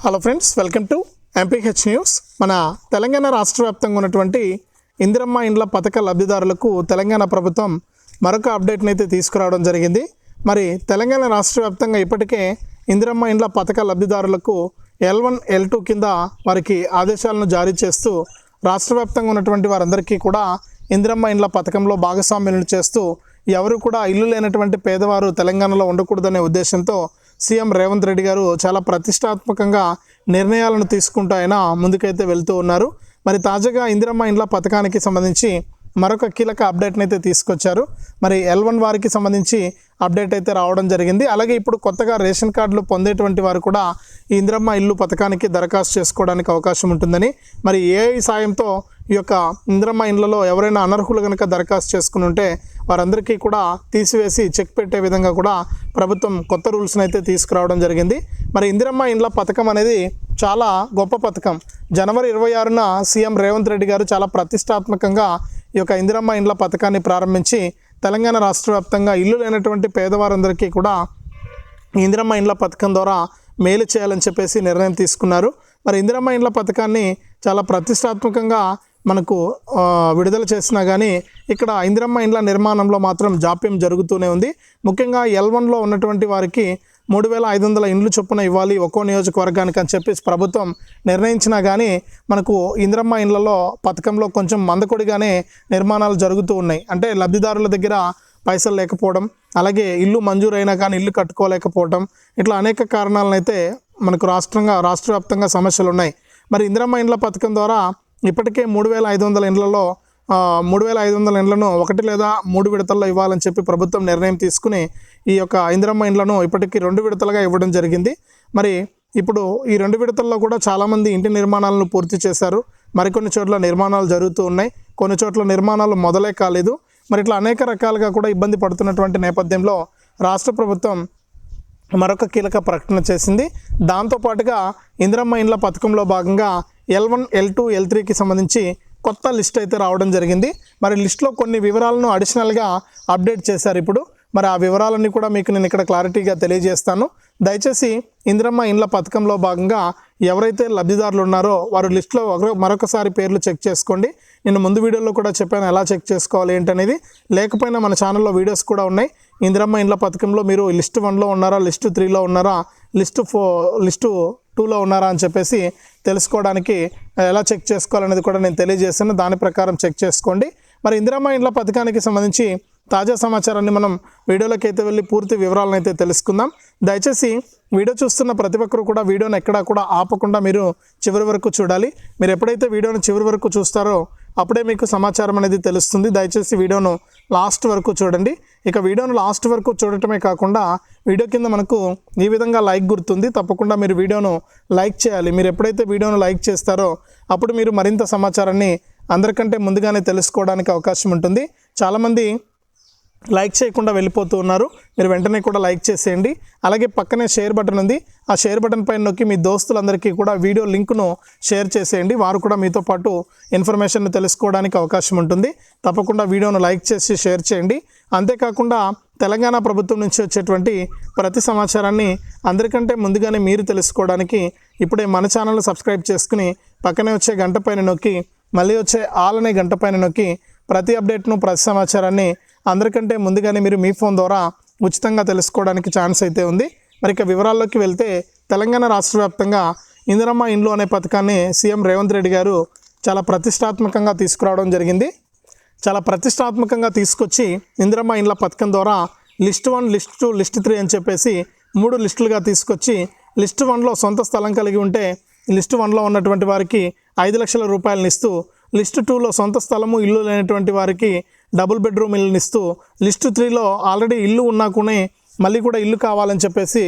Hello friends welcome to MPH news మన తెలంగాణ రాష్ట్ర వ్యాప్తంగా ఉన్నటువంటి ఇందిరమ్మ ఇండ్ల పథక లబ్ధిదారులకు తెలంగాణ ప్రభుత్వం మరొక అప్డేట్ని అయితే తీసుకురావడం జరిగింది. మరి తెలంగాణ రాష్ట్ర వ్యాప్తంగా ఇప్పటికే ఇందిరమ్మ ఇండ్ల పథక లబ్ధిదారులకు ఎల్ వన్ ఎల్ టూ కింద వారికి ఆదేశాలను జారీ చేస్తూ రాష్ట్ర వ్యాప్తంగా ఉన్నటువంటి వారందరికీ కూడా ఇందిరమ్మ ఇండ్ల పథకంలో భాగస్వామ్యులను చేస్తూ ఎవరు కూడా ఇల్లు లేనటువంటి పేదవారు తెలంగాణలో ఉండకూడదనే ఉద్దేశంతో సీఎం రేవంత్ రెడ్డి గారు చాలా ప్రతిష్టాత్మకంగా నిర్ణయాలను తీసుకుంటూ ఆయన ముందుకైతే వెళ్తూ ఉన్నారు. మరి తాజాగా ఇందిరమ్మ ఇండ్ల పథకానికి సంబంధించి మరొక కీలక అప్డేట్ని అయితే తీసుకొచ్చారు. మరి ఎల్ వన్ వారికి సంబంధించి అప్డేట్ అయితే రావడం జరిగింది. అలాగే ఇప్పుడు కొత్తగా రేషన్ కార్డులు పొందేటువంటి వారు కూడా ఈ ఇందిరమ్మ ఇల్లు పథకానికి దరఖాస్తు చేసుకోవడానికి అవకాశం ఉంటుందని మరి ఏఐ సాయంతో ఈ యొక్క ఇందిరమ్మ ఇండ్లలో ఎవరైనా అనర్హులు కనుక దరఖాస్తు చేసుకుని ఉంటే వారందరికీ కూడా తీసివేసి చెక్ పెట్టే విధంగా కూడా ప్రభుత్వం కొత్త రూల్స్ని అయితే తీసుకురావడం జరిగింది. మరి ఇందిరమ్మ ఇండ్ల పథకం అనేది చాలా గొప్ప పథకం. జనవరి ఇరవై ఆరున సీఎం రేవంత్ రెడ్డి గారు చాలా ప్రతిష్టాత్మకంగా ఈ యొక్క ఇందిరమ్మ ఇండ్ల పథకాన్ని ప్రారంభించి తెలంగాణ రాష్ట్ర వ్యాప్తంగా ఇల్లు లేనటువంటి పేదవారందరికీ కూడా ఇందిరమ్మ ఇండ్ల పథకం ద్వారా మేలు చేయాలని చెప్పేసి నిర్ణయం తీసుకున్నారు. మరి ఇందిరమ్మ ఇండ్ల పథకాన్ని చాలా ప్రతిష్టాత్మకంగా మనకు విడుదల చేసినా కానీ ఇక్కడ ఇందిరమ్మ ఇండ్ల నిర్మాణంలో మాత్రం జాప్యం జరుగుతూనే ఉంది. ముఖ్యంగా ఎల్ వన్లో ఉన్నటువంటి వారికి మూడు వేల ఐదు వందల ఇండ్లు చొప్పున ఇవ్వాలి ఒక్కో నియోజకవర్గానికి అని చెప్పేసి ప్రభుత్వం నిర్ణయించినా కానీ మనకు ఇందిరమ్మ ఇండ్లలో పథకంలో కొంచెం మందకొడిగానే నిర్మాణాలు జరుగుతూ ఉన్నాయి. అంటే లబ్ధిదారుల దగ్గర పైసలు లేకపోవడం అలాగే ఇల్లు మంజూరైనా కానీ ఇల్లు కట్టుకోలేకపోవడం ఇట్లా అనేక కారణాలనైతే మనకు రాష్ట్రంగా రాష్ట్ర వ్యాప్తంగా సమస్యలు ఉన్నాయి మరి ఇందిరమ్మ ఇండ్ల పథకం ద్వారా ఇప్పటికే మూడు వేల ఐదు వందల ఇండ్లలో మూడు వేల ఐదు వందల ఇండ్లను ఒకటి లేదా మూడు విడతల్లో ఇవ్వాలని చెప్పి ప్రభుత్వం నిర్ణయం తీసుకుని ఈ యొక్క ఇందిరమ్మ ఇండ్లను ఇప్పటికీ రెండు విడతలుగా ఇవ్వడం జరిగింది. మరి ఇప్పుడు ఈ రెండు విడతల్లో కూడా చాలామంది ఇంటి నిర్మాణాలను పూర్తి చేశారు. మరికొన్ని చోట్ల నిర్మాణాలు జరుగుతూ ఉన్నాయి. కొన్ని చోట్ల నిర్మాణాలు మొదలే కాలేదు. మరి ఇట్లా అనేక రకాలుగా కూడా ఇబ్బంది పడుతున్నటువంటి నేపథ్యంలో రాష్ట్ర ప్రభుత్వం మరొక కీలక ప్రకటన చేసింది. దాంతోపాటుగా ఇందిరమ్మ ఇండ్ల పథకంలో భాగంగా L one L two L త్రీకి సంబంధించి కొత్త లిస్ట్ అయితే రావడం జరిగింది. మరి లిస్ట్లో కొన్ని వివరాలను అడిషనల్గా అప్డేట్ చేశారు ఇప్పుడు. మరి ఆ వివరాలన్నీ కూడా మీకు నేను ఇక్కడ క్లారిటీగా తెలియజేస్తాను. దయచేసి ఇందిరమ్మ ఇండ్ల పథకంలో భాగంగా ఎవరైతే లబ్ధిదారులు ఉన్నారో వారు లిస్ట్లో ఒక మరొకసారి పేర్లు చెక్ చేసుకోండి. నేను ముందు వీడియోలో కూడా చెప్పాను ఎలా చెక్ చేసుకోవాలి ఏంటనేది. లేకపోయినా మన ఛానల్లో వీడియోస్ కూడా ఉన్నాయి. ఇందిరమ్మ ఇండ్ల పథకంలో మీరు లిస్ట్ వన్లో ఉన్నారా లిస్ట్ త్రీలో ఉన్నారా లిస్ట్ ఫో లిస్టు టూలో ఉన్నారా అని చెప్పేసి తెలుసుకోవడానికి ఎలా చెక్ చేసుకోవాలనేది కూడా నేను తెలియజేస్తాను దాని ప్రకారం చెక్ చేసుకోండి. మరి ఇందిరమ్మ ఇండ్ల పథకానికి సంబంధించి తాజా సమాచారాన్ని మనం వీడియోలోకి అయితే వెళ్ళి పూర్తి వివరాలను అయితే తెలుసుకుందాం. దయచేసి వీడియో చూస్తున్న ప్రతి ఒక్కరు కూడా వీడియోని ఎక్కడా కూడా ఆపకుండా మీరు చివరి వరకు చూడాలి. మీరు ఎప్పుడైతే వీడియోని చివరి వరకు చూస్తారో అప్పుడే మీకు సమాచారం అనేది తెలుస్తుంది. దయచేసి వీడియోను లాస్ట్ వరకు చూడండి. ఇక వీడియోను లాస్ట్ వరకు చూడటమే కాకుండా వీడియో కింద మనకు ఈ విధంగా లైక్ గుర్తుంది. తప్పకుండా మీరు వీడియోను లైక్ చేయాలి. మీరు ఎప్పుడైతే వీడియోను లైక్ చేస్తారో అప్పుడు మీరు మరింత సమాచారాన్ని అందరికంటే ముందుగానే తెలుసుకోవడానికి అవకాశం ఉంటుంది. చాలామంది లైక్ చేయకుండా వెళ్ళిపోతూ ఉన్నారు. మీరు వెంటనే కూడా లైక్ చేసేయండి. అలాగే పక్కనే షేర్ బటన్ ఉంది. ఆ షేర్ బటన్ పైన నొక్కి మీ దోస్తులందరికీ కూడా వీడియో లింక్ను షేర్ చేసేయండి. వారు కూడా మీతో పాటు ఇన్ఫర్మేషన్ తెలుసుకోవడానికి అవకాశం ఉంటుంది. తప్పకుండా వీడియోను లైక్ చేసి షేర్ చేయండి. అంతేకాకుండా తెలంగాణ ప్రభుత్వం నుంచి వచ్చేటువంటి ప్రతి సమాచారాన్ని అందరికంటే ముందుగానే మీరు తెలుసుకోవడానికి ఇప్పుడే మన ఛానల్ను సబ్స్క్రైబ్ చేసుకుని పక్కనే వచ్చే గంట పైన నొక్కి మళ్ళీ వచ్చే ఆలనే గంట పైన నొక్కి ప్రతి అప్డేట్ను ప్రతి సమాచారాన్ని అందరికంటే ముందుగానే మీరు మీ ఫోన్ ద్వారా ఉచితంగా తెలుసుకోవడానికి ఛాన్స్ అయితే ఉంది. మరి ఇక వివరాల్లోకి వెళ్తే తెలంగాణ రాష్ట్ర వ్యాప్తంగా ఇందిరమ్మ ఇండ్లు అనే పథకాన్ని సీఎం రేవంత్ రెడ్డి గారు చాలా ప్రతిష్టాత్మకంగా తీసుకురావడం జరిగింది. చాలా ప్రతిష్టాత్మకంగా తీసుకొచ్చి ఇందిరమ్మ ఇండ్ల పథకం ద్వారా list one list two list three అని చెప్పేసి మూడు లిస్టులుగా తీసుకొచ్చి లిస్ట్ వన్లో సొంత స్థలం కలిగి ఉంటే లిస్ట్ వన్లో ఉన్నటువంటి వారికి ఐదు లక్షల రూపాయలను ఇస్తూ లిస్ట్ టూలో సొంత స్థలము ఇల్లు లేనటువంటి వారికి డబుల్ బెడ్రూమ్ ఇల్లుని ఇస్తూ లిస్ట్ త్రీలో ఆల్రెడీ ఇల్లు ఉన్నా కూడా మళ్ళీ కూడా ఇల్లు కావాలని చెప్పేసి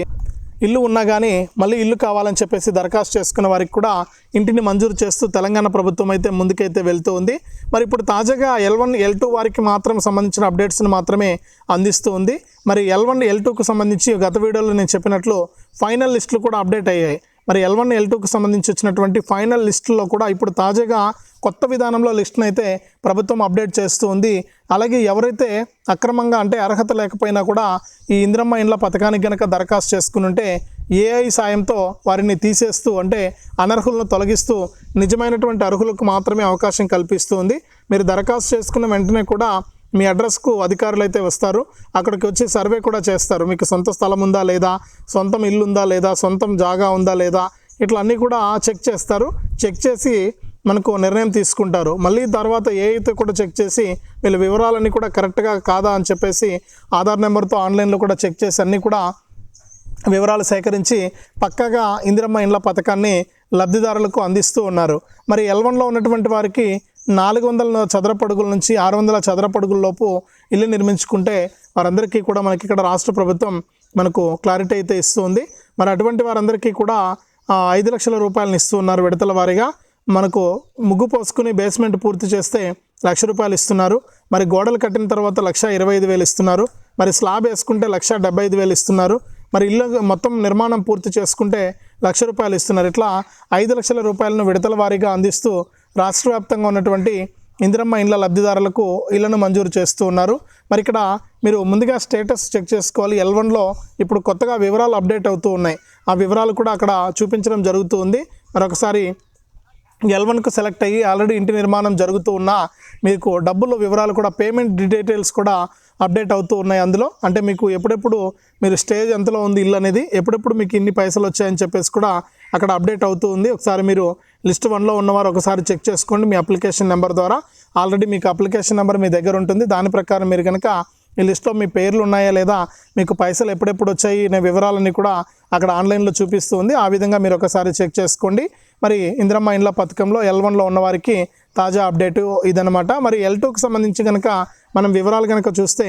ఇల్లు ఉన్నా కానీ మళ్ళీ ఇల్లు కావాలని చెప్పేసి దరఖాస్తు చేసుకున్న వారికి కూడా ఇంటిని మంజూరు చేస్తూ తెలంగాణ ప్రభుత్వం అయితే ముందుకైతే వెళ్తూ ఉంది. మరి ఇప్పుడు తాజాగా ఎల్ వన్ ఎల్ టూ వారికి మాత్రం సంబంధించిన అప్డేట్స్ని మాత్రమే అందిస్తూ ఉంది. మరి ఎల్ వన్ ఎల్ టూకు సంబంధించి గత వీడియోలో నేను చెప్పినట్లు ఫైనల్ లిస్టులు కూడా అప్డేట్ అయ్యాయి. మరి ఎల్ వన్ ఎల్ టూకి సంబంధించి వచ్చినటువంటి ఫైనల్ లిస్టులో కూడా ఇప్పుడు తాజాగా కొత్త విధానంలో లిస్టును అయితే ప్రభుత్వం అప్డేట్ చేస్తూ ఉంది. అలాగే ఎవరైతే అక్రమంగా అంటే అర్హత లేకపోయినా కూడా ఈ ఇంద్రమ్మ ఇండ్ల పథకానికి గనక దరఖాస్తు చేసుకుని ఉంటే ఏఐ సాయంతో వారిని తీసేస్తూ అంటే అనర్హులను తొలగిస్తూ నిజమైనటువంటి అర్హులకు మాత్రమే అవకాశం కల్పిస్తూ ఉంది. మీరు దరఖాస్తు చేసుకున్న వెంటనే కూడా మీ అడ్రస్కు అధికారులు అయితే వస్తారు. అక్కడికి వచ్చి సర్వే కూడా చేస్తారు. మీకు సొంత స్థలం ఉందా లేదా? సొంతం ఇల్లు ఉందా లేదా? సొంతం జాగా ఉందా లేదా? ఇట్లా అన్నీ కూడా చెక్ చేస్తారు. చెక్ చేసి మనకు నిర్ణయం తీసుకుంటారు. మళ్ళీ తర్వాత ఏ అయితే కూడా చెక్ చేసి వీళ్ళ వివరాలన్నీ కూడా కరెక్ట్గా కాదా అని చెప్పేసి ఆధార్ నెంబర్తో ఆన్లైన్లో కూడా చెక్ చేసి అన్నీ కూడా వివరాలు సేకరించి పక్కాగా ఇందిరమ్మ ఇండ్ల పథకాన్ని లబ్ధిదారులకు అందిస్తూ ఉన్నారు. మరి ఎల్వన్లో ఉన్నటువంటి వారికి నాలుగు వందల చదరపడుగుల నుంచి ఆరు వందల చదరపడుగుల లోపు ఇల్లు నిర్మించుకుంటే వారందరికీ కూడా మనకి ఇక్కడ రాష్ట్ర ప్రభుత్వం మనకు క్లారిటీ అయితే ఇస్తుంది. మరి అటువంటి వారందరికీ కూడా ఐదు లక్షల రూపాయలను ఇస్తూ ఉన్నారు విడతల వారీగా. మనకు ముగ్గు పోసుకుని బేస్మెంట్ పూర్తి చేస్తే లక్ష రూపాయలు ఇస్తున్నారు. మరి గోడలు కట్టిన తర్వాత లక్ష ఇరవై ఐదు వేలు ఇస్తున్నారు. మరి స్లాబ్ వేసుకుంటే లక్ష డెబ్బై ఐదు వేలు ఇస్తున్నారు. మరి ఇల్లు మొత్తం నిర్మాణం పూర్తి చేసుకుంటే లక్ష రూపాయలు ఇస్తున్నారు. ఇట్లా ఐదు లక్షల రూపాయలను విడతల వారీగా అందిస్తూ రాష్ట్ర వ్యాప్తంగా ఉన్నటువంటి ఇందిరమ్మ ఇండ్ల లబ్ధిదారులకు ఇళ్ళను మంజూరు చేస్తూ ఉన్నారు. మరి ఇక్కడ మీరు ముందుగా స్టేటస్ చెక్ చేసుకోవాలి. ఎల్ వన్లో ఇప్పుడు కొత్తగా వివరాలు అప్డేట్ అవుతూ ఉన్నాయి. ఆ వివరాలు కూడా అక్కడ చూపించడం జరుగుతూ ఉంది. మరొకసారి ఎల్ వన్కు సెలెక్ట్ అయ్యి ఆల్రెడీ ఇంటి నిర్మాణం జరుగుతూ ఉన్నా మీకు డబ్బుల వివరాలు కూడా పేమెంట్ డీటెయిల్స్ కూడా అప్డేట్ అవుతూ ఉన్నాయి అందులో. అంటే మీకు ఎప్పుడెప్పుడు మీరు స్టేజ్ ఎంతలో ఉంది ఇల్లు అనేది ఎప్పుడెప్పుడు మీకు ఇన్ని పైసలు వచ్చాయని చెప్పేసి కూడా అక్కడ అప్డేట్ అవుతూ ఉంది. ఒకసారి మీరు లిస్ట్ వన్లో ఉన్నవారు ఒకసారి చెక్ చేసుకోండి మీ అప్లికేషన్ నెంబర్ ద్వారా. ఆల్రెడీ మీకు అప్లికేషన్ నెంబర్ మీ దగ్గర ఉంటుంది. దాని ప్రకారం మీరు కనుక ఈ లిస్ట్లో మీ పేర్లు ఉన్నాయా లేదా మీకు పైసలు ఎప్పుడెప్పుడు వచ్చాయి అనే వివరాలన్నీ కూడా అక్కడ ఆన్లైన్లో చూపిస్తూ ఉంది. ఆ విధంగా మీరు ఒకసారి చెక్ చేసుకోండి. మరి ఇందిరమ్మ ఇండ్ల పథకంలో ఎల్ వన్లో ఉన్నవారికి తాజా అప్డేటు ఇదనమాట మరి ఎల్ టూకి సంబంధించి కనుక మనం వివరాలు కనుక చూస్తే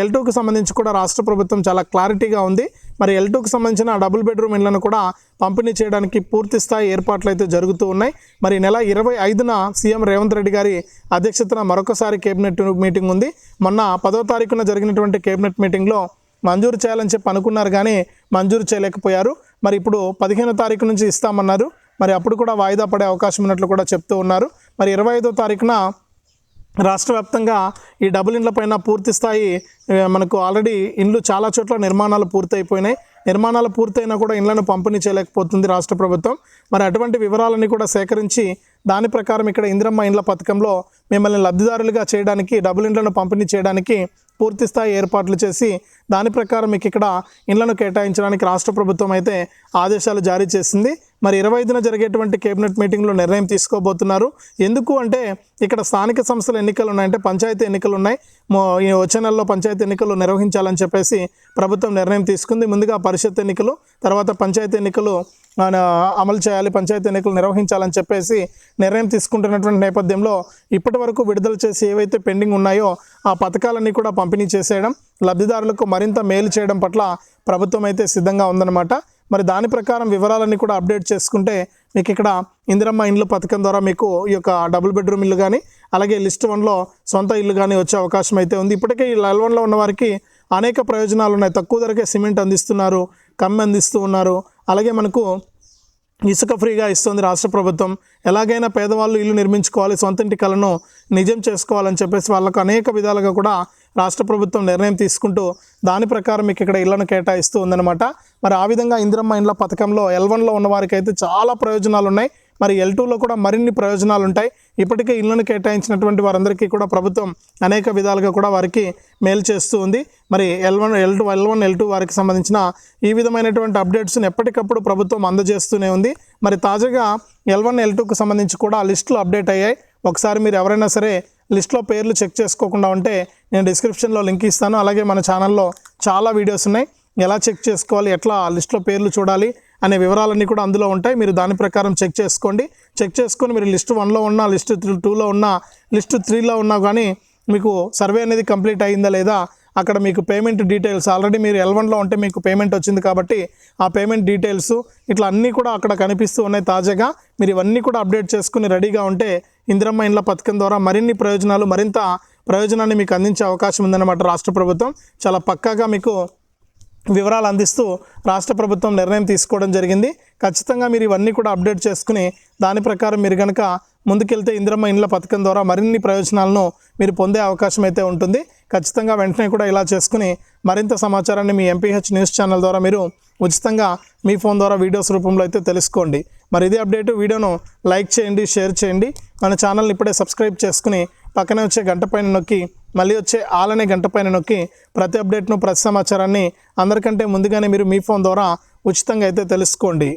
ఎల్ టూకి సంబంధించి కూడా రాష్ట్ర ప్రభుత్వం చాలా క్లారిటీగా ఉంది. మరి ఎల్ టూకి సంబంధించిన డబుల్ బెడ్రూమ్ ఇళ్ళను కూడా పంపిణీ చేయడానికి పూర్తి స్థాయి ఏర్పాట్లు అయితే జరుగుతూ ఉన్నాయి. మరి నెల ఇరవై ఐదున సీఎం రేవంత్ రెడ్డి గారి అధ్యక్షతన మరొకసారి కేబినెట్ మీటింగ్ ఉంది. మొన్న పదో తారీఖున జరిగినటువంటి కేబినెట్ మీటింగ్లో మంజూరు చేయాలని చెప్పి అనుకున్నారు కానీ మంజూరు చేయలేకపోయారు. మరి ఇప్పుడు పదిహేనో తారీఖు నుంచి ఇస్తామన్నారు. మరి అప్పుడు కూడా వాయిదా పడే అవకాశం ఉన్నట్లు కూడా చెప్తూ ఉన్నారు. మరి ఇరవై ఐదో తారీఖున రాష్ట్ర వ్యాప్తంగా ఈ డబుల్ ఇండ్ల పైన పూర్తి స్థాయి మనకు ఆల్రెడీ ఇండ్లు చాలా చోట్ల నిర్మాణాలు పూర్తయిపోయినాయి. నిర్మాణాలు పూర్తయినా కూడా ఇండ్లను పంపిణీ చేయలేకపోతుంది రాష్ట్ర ప్రభుత్వం. మరి అటువంటి వివరాలన్నీ కూడా సేకరించి దాని ప్రకారం ఇక్కడ ఇందిరమ్మ ఇండ్ల పథకంలో మిమ్మల్ని లబ్ధిదారులుగా చేయడానికి డబుల్ ఇండ్లను పంపిణీ చేయడానికి పూర్తి స్థాయి ఏర్పాట్లు చేసి దాని ప్రకారం మీకు ఇక్కడ ఇండ్లను కేటాయించడానికి రాష్ట్ర ప్రభుత్వం అయితే ఆదేశాలు జారీ చేసింది. మరి ఇరవై ఐదున జరిగేటువంటి కేబినెట్ మీటింగ్లో నిర్ణయం తీసుకోబోతున్నారు. ఎందుకు అంటే ఇక్కడ స్థానిక సంస్థల ఎన్నికలు ఉన్నాయంటే పంచాయతీ ఎన్నికలు ఉన్నాయి వచ్చే నెలలో పంచాయతీ ఎన్నికలు నిర్వహించాలని చెప్పేసి ప్రభుత్వం నిర్ణయం తీసుకుంది. ముందుగా పరిషత్ ఎన్నికలు తర్వాత పంచాయతీ ఎన్నికలు అమలు చేయాలి పంచాయతీ ఎన్నికలు నిర్వహించాలని చెప్పేసి నిర్ణయం తీసుకుంటున్నటువంటి నేపథ్యంలో ఇప్పటి వరకు విడుదల చేసి ఏవైతే పెండింగ్ ఉన్నాయో ఆ పథకాలన్నీ కూడా పంపిణీ చేసేయడం లబ్ధిదారులకు మరింత మేలు చేయడం పట్ల ప్రభుత్వం అయితే సిద్ధంగా ఉందన్నమాట. మరి దాని ప్రకారం వివరాలన్నీ కూడా అప్డేట్ చేసుకుంటే మీకు ఇక్కడ ఇందిరమ్మ ఇండ్లు పథకం ద్వారా మీకు ఈ యొక్క డబుల్ బెడ్రూమ్ ఇల్లు కానీ అలాగే లిస్ట్ వన్లో సొంత ఇల్లు కానీ వచ్చే అవకాశం అయితే ఉంది. ఇప్పటికే ఈ లెవెల్ వన్లో ఉన్న వారికి అనేక ప్రయోజనాలు ఉన్నాయి. తక్కువ ధరకే సిమెంట్ అందిస్తున్నారు కమ్మి అందిస్తూ ఉన్నారు. అలాగే మనకు ఇసుక ఫ్రీగా ఇస్తుంది రాష్ట్ర ప్రభుత్వం. ఎలాగైనా పేదవాళ్ళు ఇల్లు నిర్మించుకోవాలి సొంత ఇంటి కలను నిజం చేసుకోవాలని చెప్పేసి వాళ్ళకు అనేక విధాలుగా కూడా రాష్ట్ర ప్రభుత్వం నిర్ణయం తీసుకుంటూ దాని ప్రకారం మీకు ఇక్కడ ఇళ్ళను కేటాయిస్తూ ఉందన్నమాట. మరి ఆ విధంగా ఇందిరమ్మ ఇండ్ల పథకంలో ఎల్ వన్లో ఉన్న వారికి అయితే చాలా ప్రయోజనాలు ఉన్నాయి. మరి ఎల్ టూలో కూడా మరిన్ని ప్రయోజనాలు ఉంటాయి. ఇప్పటికే ఇళ్ళను కేటాయించినటువంటి వారందరికీ కూడా ప్రభుత్వం అనేక విధాలుగా కూడా వారికి మేలు చేస్తూ ఉంది. మరి L one L two L one L two వారికి సంబంధించిన ఈ విధమైనటువంటి అప్డేట్స్ని ఎప్పటికప్పుడు ప్రభుత్వం అందజేస్తూనే ఉంది. మరి తాజాగా ఎల్ వన్ ఎల్ టూకు సంబంధించి కూడా లిస్టులు అప్డేట్ అయ్యాయి. ఒకసారి మీరు ఎవరైనా సరే లిస్ట్లో పేర్లు చెక్ చేసుకోకుండా ఉంటే నేను డిస్క్రిప్షన్లో లింక్ ఇస్తాను. అలాగే మన ఛానల్లో చాలా వీడియోస్ ఉన్నాయి. ఎలా చెక్ చేసుకోవాలి? ఎట్లా ఆ లిస్ట్లో పేర్లు చూడాలి? అనే వివరాలన్నీ కూడా అందులో ఉంటాయి. మీరు దాని ప్రకారం చెక్ చేసుకోండి. చెక్ చేసుకొని మీరు లిస్ట్ వన్లో ఉన్న లిస్ట్ టూలో ఉన్న లిస్ట్ త్రీలో ఉన్నా కానీ మీకు సర్వే అనేది కంప్లీట్ అయిందా లేదా? అక్కడ మీకు పేమెంట్ డీటెయిల్స్ ఆల్రెడీ మీరు ఎల్ వన్లో ఉంటే మీకు పేమెంట్ వచ్చింది కాబట్టి ఆ పేమెంట్ డీటెయిల్స్ ఇట్లా అన్నీ కూడా అక్కడ కనిపిస్తూ ఉన్నాయి తాజాగా. మీరు ఇవన్నీ కూడా అప్డేట్ చేసుకుని రెడీగా ఉంటే ఇందిరమ్మ ఇండ్ల పథకం ద్వారా మరిన్ని ప్రయోజనాలు మరింత ప్రయోజనాన్ని మీకు అందించే అవకాశం ఉందన్నమాట రాష్ట్ర ప్రభుత్వం. చాలా పక్కాగా మీకు వివరాలు అందిస్తూ రాష్ట్ర ప్రభుత్వం నిర్ణయం తీసుకోవడం జరిగింది. ఖచ్చితంగా మీరు ఇవన్నీ కూడా అప్డేట్ చేసుకుని దాని ప్రకారం మీరు కనుక ముందుకెళ్తే ఇందిరమ్మ ఇండ్ల పథకం ద్వారా మరిన్ని ప్రయోజనాలను మీరు పొందే అవకాశం అయితే ఉంటుంది. ఖచ్చితంగా వెంటనే కూడా ఇలా చేసుకుని మరింత సమాచారాన్ని మీ ఎంపీహెచ్ న్యూస్ ఛానల్ ద్వారా మీరు ఉచితంగా మీ ఫోన్ ద్వారా వీడియోస్ రూపంలో అయితే తెలుసుకోండి. మరి ఇదే అప్డేట్ వీడియోను లైక్ చేయండి షేర్ చేయండి. మన ఛానల్ని ఇప్పుడే సబ్స్క్రైబ్ చేసుకుని పక్కనే వచ్చే గంట పైన నొక్కి మళ్ళీ వచ్చే ఆలనే గంట పైన నొక్కి ప్రతి అప్డేట్ను ప్రతి సమాచారాన్ని అందరికంటే ముందుగానే మీరు మీ ఫోన్ ద్వారా ఉచితంగా అయితే తెలుసుకోండి.